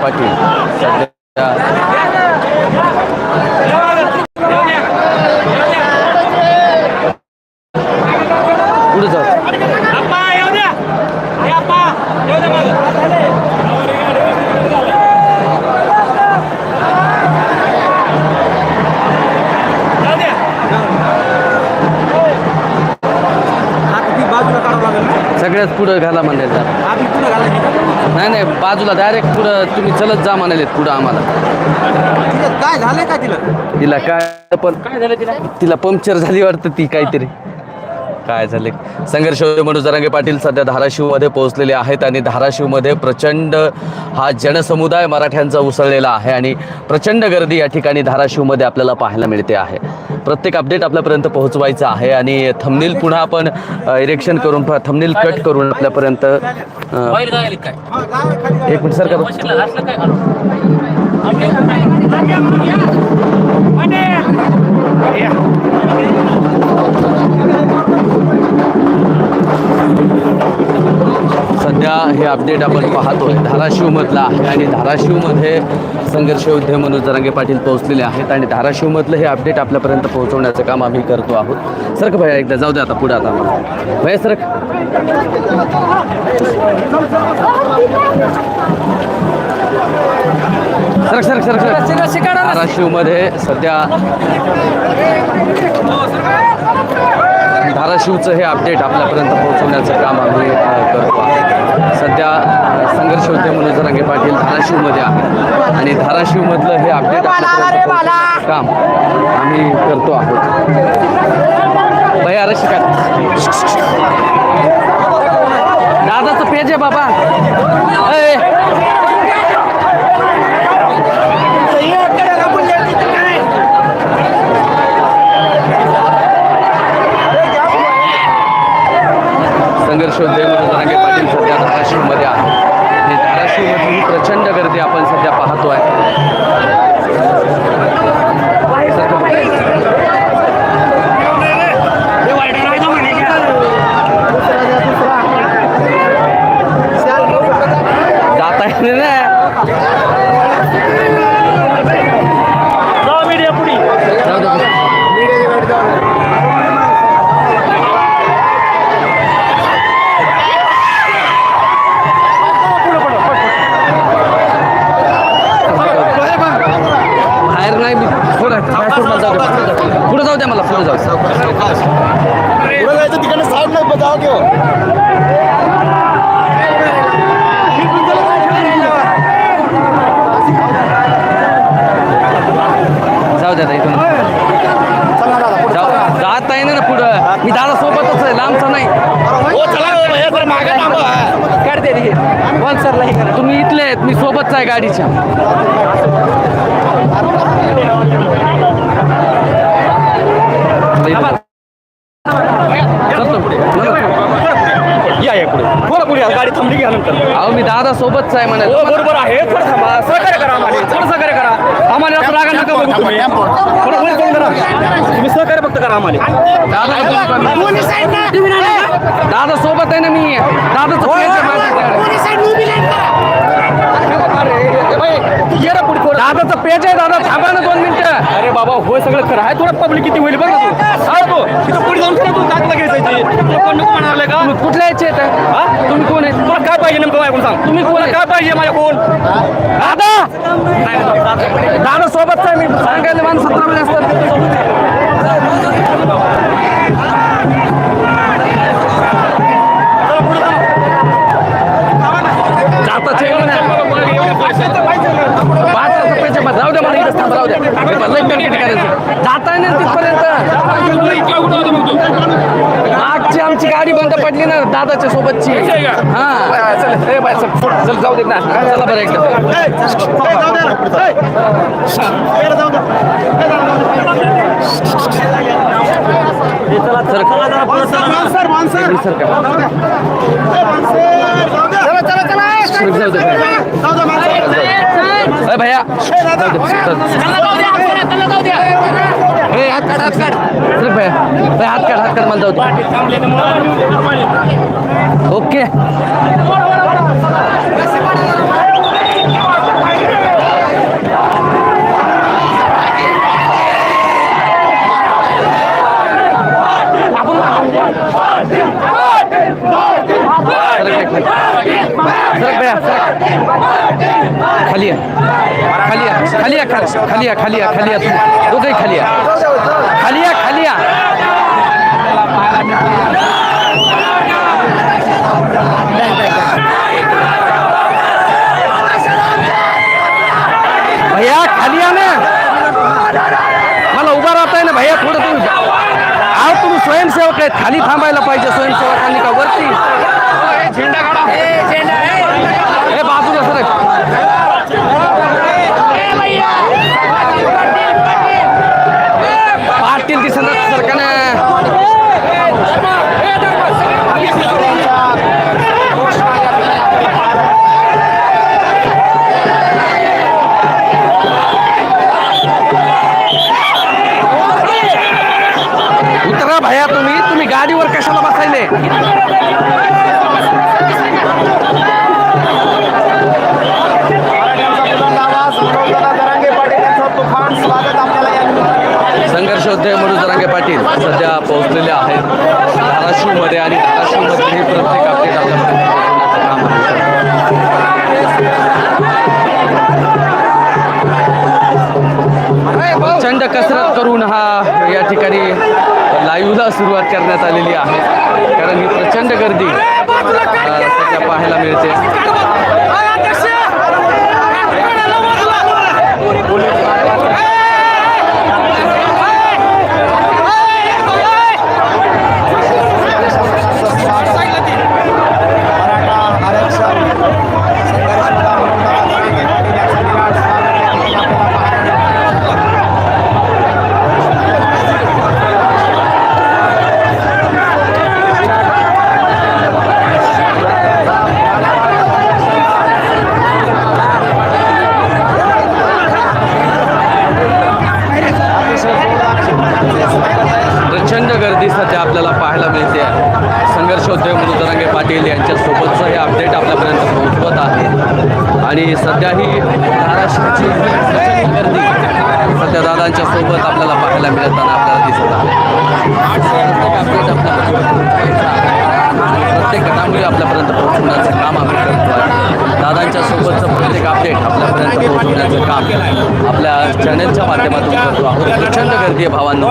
पाटील सध्या पुढे जाऊ बाजूला काढावं लागेल ना सगळ्यात पुढं घाला म्हणाले बाजूला डायरेक्ट पुढं तुम्ही चलत जा म्हणाले पुढं आम्हाला. काय झालंय का तिला? तिला काय पण काय झालं तिला? तिला पंक्चर झाली वाटतं ती काहीतरी. काय झाले? संघर्ष मनोज जरांगे पाटील सध्या धाराशिवमध्ये पोहोचलेले आहेत आणि धाराशिवमध्ये प्रचंड हा जनसमुदाय मराठ्यांचा उसळलेला आहे आणि प्रचंड गर्दी या ठिकाणी धाराशिवमध्ये आपल्याला पाहायला मिळते आहे. प्रत्येक अपडेट आपल्यापर्यंत पोहोचवायचं आहे आणि थमनील पुन्हा आपण इरेक्शन करून थमनील कट करून आपल्यापर्यंत एक मिनिट सर का सध्या हे अपडेट आपण पाहतोय. धाराशिवमधलं आहे आणि धाराशिवमध्ये संघर्ष योद्धे मनोज जरांगे पाटील पोहोचलेले आहेत आणि धाराशिवमधलं हे अपडेट आपल्यापर्यंत पोहोचवण्याचं काम आम्ही करतो आहोत. सरक भैया एकदा जाऊ दे आता पुढे आता. आम्हाला भैया सरक. सरक सरक सरक सरक. धाराशिवमध्ये सध्या धाराशिवचं हे अपडेट आपल्यापर्यंत पोहोचवण्याचं काम आम्ही करतो आहोत सध्या संघर्ष होते मनोज जरांगे पाटील धाराशिवमध्ये आहे आणि धाराशिवमधलं हे अपडेट आपल्यापर्यंत काम आम्ही करतो आहोत. भैया रशिका दादाचं पेज आहे बाबा ए, संघर्ष उद्योग म्हणून जरांगे पाटील सध्या धाराशिवमध्ये आहे आणि धाराशिवमध्ये ही प्रचंड गर्दी आपण सध्या पाहतोय जाता येईल सोबतच आहे गाडीच्या. या या पुढे. थोडं पुढे या, गाडी थांबली घ्या नंतर. अहो मी दादा सोबतच आहे हो म्हणाले बरोबर आहे. थोडं थांबा. सहकार्य करा आम्हाला. थोडं सहकार्य करा. आम्हाला असं रागा नका बघू तुम्ही. थोडं करा तुम्ही सहकार्य फक्त करा आम्हाला. दादा दादा सोबत आहे ना मी. दादाचं दादाचं पेज आहे दादा थांबा ना दोन मिनिटं अरे बाबा होय सगळं खरं आहे. थोडं पब्लिक किती होईल बघ तू? तिथं पुढे जाऊन खरं तू काय तुला घ्यायचं आहे. ते? तुला कोण नको म्हणाले का कुठल्या याचे हा? तुम्ही कोण आहे तुला काय पाहिजे नेमकं माझ्याकडून सांग. तुम्ही कोण? काय पाहिजे माझ्याकडून? दादा! दादा सोबतच आहे मी. सांगायला माणसं असतात. वाजता पैसे जाऊ द्या मला इथं थांबा, राहू द्या लई पेमेंट करायचं जाता ना तिथपर्यंत मागची आमची गाडी बंद पडली ना दादाच्या सोबतची हा चल चल जाऊ दे ना चला बरं एकदा भैया. हात काढ हात काढ. चल भैया. हात काढ हात काढ मला जाऊ ओके खाली या खाली या खाली या खा- खाली या खाली या. खाली या दोघंही खाली या. खाली या खाली या. भैया खाली या ना. मला उभा राहता आहे ना भैया थोडं तुम्ही आहो तुम्ही स्वयंसेवक आहेत. खाली थांबायला पाहिजे स्वयंसेवकांनी का वरती? हे या ठिकाणी लाईव्हला सुरुवात करण्यात आलेली आहे. कारण ही प्रचंड गर्दी सध्या पाहायला मिळते. आमचं हे अपडेट आपल्यापर्यंत पोहोचवत आहे. आणि सध्या ही धाराशिवची गर्दी सध्या दादांच्या सोबत आपल्याला पाहायला मिळताना आपल्याला दिसत आहे. प्रत्येक अपडेट आपल्याला प्रत्येक घडामोडी आपल्यापर्यंत पोहोचवण्याचं काम आम्ही करतो आहे दादांच्या सोबतचं प्रत्येक अपडेट आपल्यापर्यंत पोहोचवण्याचं काम आपल्या चॅनलच्या माध्यमातून करतो आहोत. प्रचंड गर्दी आहे भावांनो.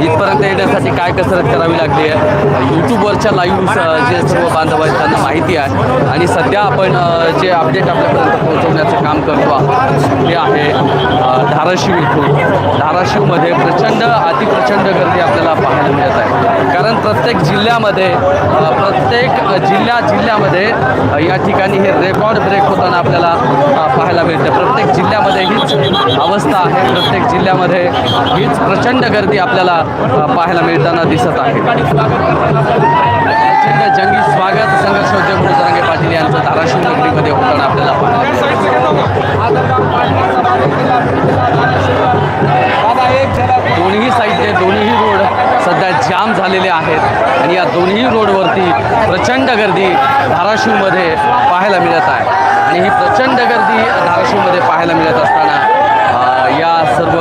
इथपर्यंत येण्यासाठी काय कसरत करावी लागली आहे यूट्यूबवरच्या लाईव्ह जे सर्व बांधव आहेत त्यांना माहिती आहे. आणि सध्या आपण जे अपडेट आपल्यापर्यंत पोहोचवण्याचं काम करतो आहोत ते आहे धाराशिव इथून. धाराशिवमध्ये प्रचंड अतिप्रचंड गर्दी आपल्याला पाहायला मिळत आहे. कारण प्रत्येक जिल्ह्यामध्ये प्रत्येक प्रत्येक जिल्ह्या जिल्ह्यामध्ये या ठिकाणी हे रेकॉर्ड ब्रेक होताना आपल्याला पाहायला मिळते. प्रत्येक जिल्ह्यामध्ये हीच अवस्था आहे. प्रत्येक जिल्ह्यामध्ये हीच प्रचंड गर्दी आपल्याला पाहायला मिळताना दिसत आहे. प्रचंड जंगी स्वागत संघर्ष उद्योग जरांगे पाटील यांचं धाराशिव नगरीमध्ये होताना आपल्याला पाहायला सध्या जाम झालेले आहेत. आणि या दोन्ही रोडवरती प्रचंड गर्दी धाराशिवमध्ये पाहायला मिळत आहे. आणि ही प्रचंड गर्दी धाराशिवमध्ये पाहायला मिळत असताना या सर्व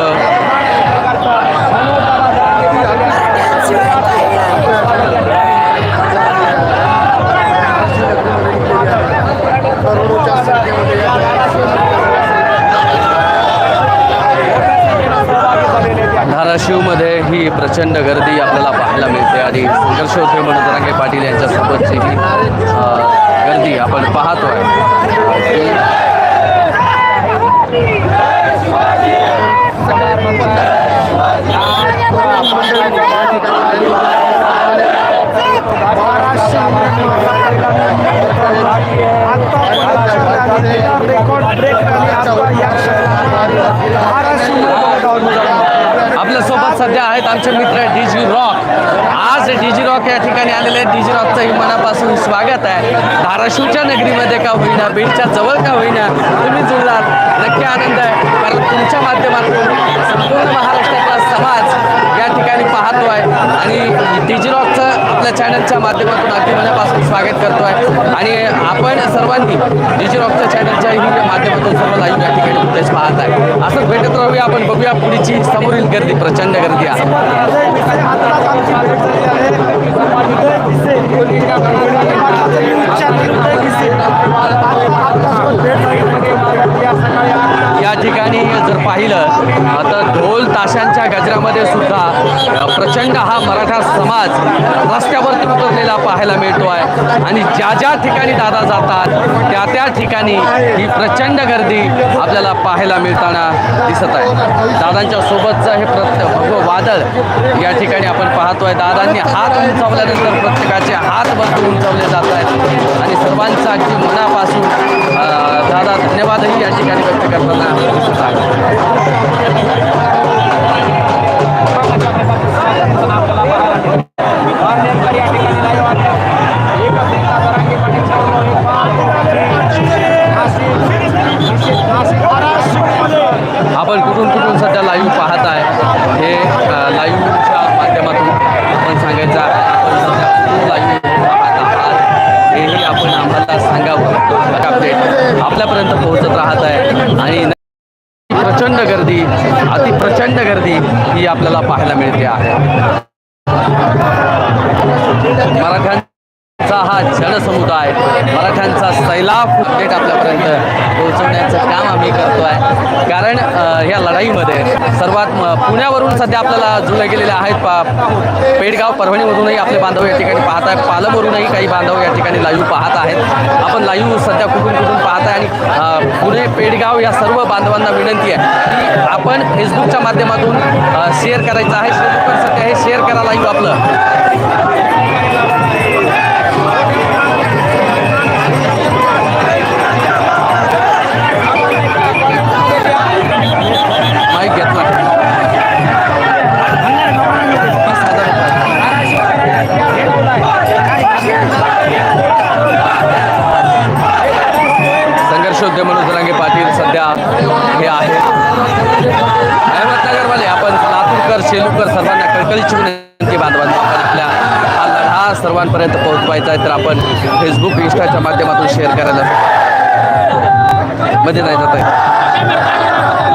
प्रचंड गर्दी आपल्याला पाहायला मिळते आणि संघर्ष होते म्हणून जरांगे ही गर्दी रेकॉर्ड ब्रेक आपल्यासोबत सध्या आहेत आमचे मित्र डीजी रॉक. आज डीजी रॉक या ठिकाणी आलेले आहेत. डीजी रॉकचंही मनापासून स्वागत आहे. धाराशिवच्या नगरीमध्ये का होईना बीडच्या जवळ का होईना तुम्ही जुळलात. नक्की आनंद आहे. कारण तुमच्या माध्यमातून संपूर्ण महाराष्ट्रातला समाज या ठिकाणी पाहतो आहे आणि डीजी रॉकचं आपल्या चॅनलच्या माध्यमातून अगदी मनापासून स्वागत करतो आहे आणि आपण सर्वांनी डीजी रॉकच्या चॅनलच्याही माध्यमातून सर्व लाईव्ह या ठिकाणी फुटेज पाहत आहे. जाऊया आपण बघूया पुढची समोरील गर्दी प्रचंड गर्दी आहे ठिकाणी जर पाहिलं तर ढोल ताशांच्या गजरामध्ये सुद्धा प्रचंड हा मराठा समाज रस्त्यावरती उतरलेला पाहायला मिळतो आहे आणि ज्या ज्या ठिकाणी दादा जातात त्या त्या ठिकाणी ही प्रचंड गर्दी आपल्याला पाहायला मिळताना दिसत आहे. दादांच्या सोबतचं हे प्रत्य भगवं वादळ या ठिकाणी आपण पाहतोय. दादांनी हात उंचावल्यानंतर प्रत्येकाचे हात बंद उंचावले जात आहेत. आणि सर्वांचा अगदी मनापासून दादा धन्यवादही या ठिकाणी व्यक्त करताना Thank you. चा हा जनसमुदाय मराठ्यांचा सैलाब थेट आपल्यापर्यंत पोहोचवण्याचं काम आम्ही करतो आहे कारण या लढाईमध्ये सर्वात पुण्यावरून सध्या आपल्याला जुळले गेलेले आहेत पा पेडगाव परभणीमधूनही आपले बांधव या ठिकाणी पाहत आहेत. पालमवरूनही काही बांधव या ठिकाणी लाईव्ह पाहत आहेत. आपण लाईव्ह सध्या कुठून कुठून पाहत आहे आणि पुणे पेडगाव या सर्व बांधवांना विनंती आहे. की आपण फेसबुकच्या माध्यमातून शेअर करायचं आहे. सध्या हे शेअर करा लाईव्ह आपलं. लढा पोहोचवायचा आहे तर आपण फेसबुक इंस्टाच्या माध्यमातून शेअर करायला मध्ये नाही जात आहे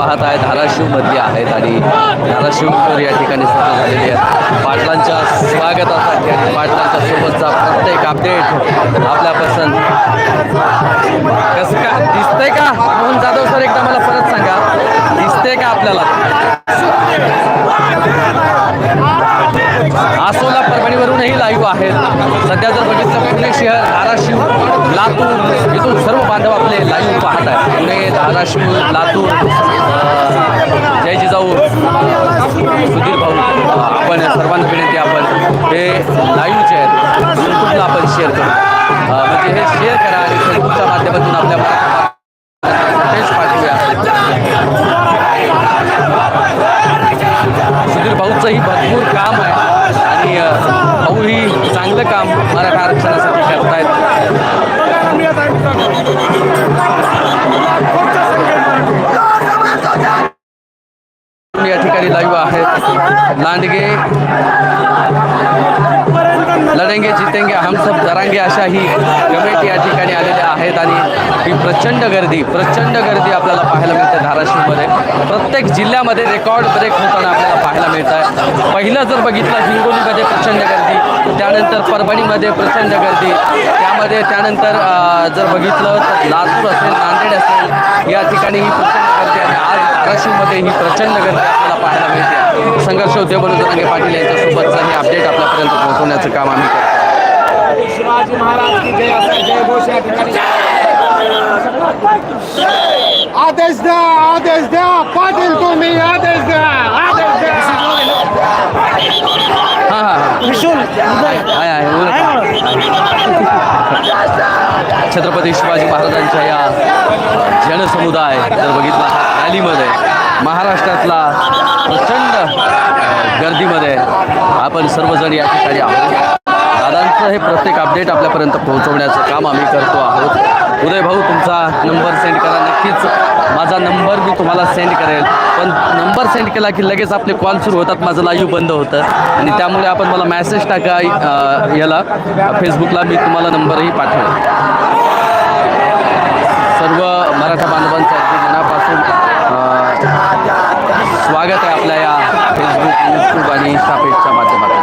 पाहत आहे धाराशिवमधली आहेत आणि धाराशिवकर या ठिकाणी सज्ज झालेली आहेत पाटलांच्या स्वागतासाठी आणि पाटलांच्या सोबतचा प्रत्येक अपडेट आपल्या पसंत. कसं का? दिसतंय का? मोहन जाधव सर एकदा मला परत सांगा. दिसतंय का आपल्याला? परभणीवरूनही लाईव्ह आहेत. सध्या जर बघितलं पुणे शहर धाराशिव लातूर इथून सर्व बांधव आपले लाईव्ह पाहत आहेत. पुणे धाराशिव लातूर जय जिजाऊ सुधीर भाऊ आपण सर्वांना विनंती आपण हे लाईव्ह जे आहेत यूट्यूबला आपण शेअर करू. म्हणजे हे शेअर करा आणि फेसबुकच्या माध्यमातून आपल्या तेच पाठवूया. सुधीर भाऊचंही भरपूर काम आहे. आणि अ, चांगलं काम मराठा आरक्षणासाठी करतायत. या ठिकाणी लाईव्ह आहेत. लांडगे लढेंगे जितेंगे हम सब जरांगे अशा ही कमेटी या ठिकाणी आलेल्या आहेत आणि ही प्रचंड गर्दी प्रचंड गर्दी आपल्याला पाहायला मिळते धाराशिवमध्ये. प्रत्येक जिल्ह्यामध्ये रेकॉर्ड ब्रेक होताना आपल्याला पाहायला मिळत आहे पहिलं जर बघितलं हिंगोलीमध्ये प्रचंड गर्दी त्यानंतर परभणीमध्ये प्रचंड गर्दी त्यामध्ये त्यानंतर जर बघितलं तर लातूर असेल नांदेड असेल या ठिकाणी ही प्रचंड गर्दी आणि आज धाराशिवमध्ये ही प्रचंड गर्दी आपल्याला पाहायला संघर्ष उद्योग जरांगे पाटील यांच्यासोबतचं हे अपडेट आपल्यापर्यंत पोहोचवण्याचं काम आम्ही करतो. शिवाजी महाराज की जय असं जय घोष या ठिकाणी. आदेश द्या आदेश द्या. पाटील तुम्ही आदेश द्या आदेश द्या. हां हां. छत्रपती शिवाजी महाराजांच्या या जनसमुदाय जर बघितला रॅलीमध्ये महाराष्ट्रातला गर्दीमध्ये आपण सर्वजण या ठिकाणी आहोत. दादांचं हे प्रत्येक अपडेट आपल्यापर्यंत पोहोचवण्याचं काम आम्ही करतो आहोत. उदय भाऊ तुमचा नंबर सेंड करा. नक्कीच माझा नंबर मी तुम्हाला सेंड करेल. पण नंबर सेंड केला की लगेच आपले कॉल सुरू होतात. माझं लाईव्ह बंद होतं. आणि त्यामुळे आपण मला मॅसेज टाका याला. फेसबुकला मी तुम्हाला नंबरही पाठवेल. सर्व मराठा बांधवांचं मनापासून स्वागत आहे आपल्या या কুরবানি সাপের চামাতে মাতে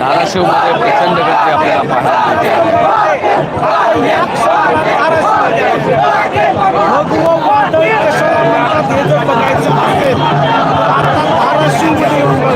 धाराशिव मध्ये प्रचंड गर्दी आपल्याला पाहायला मिळते धाराशिव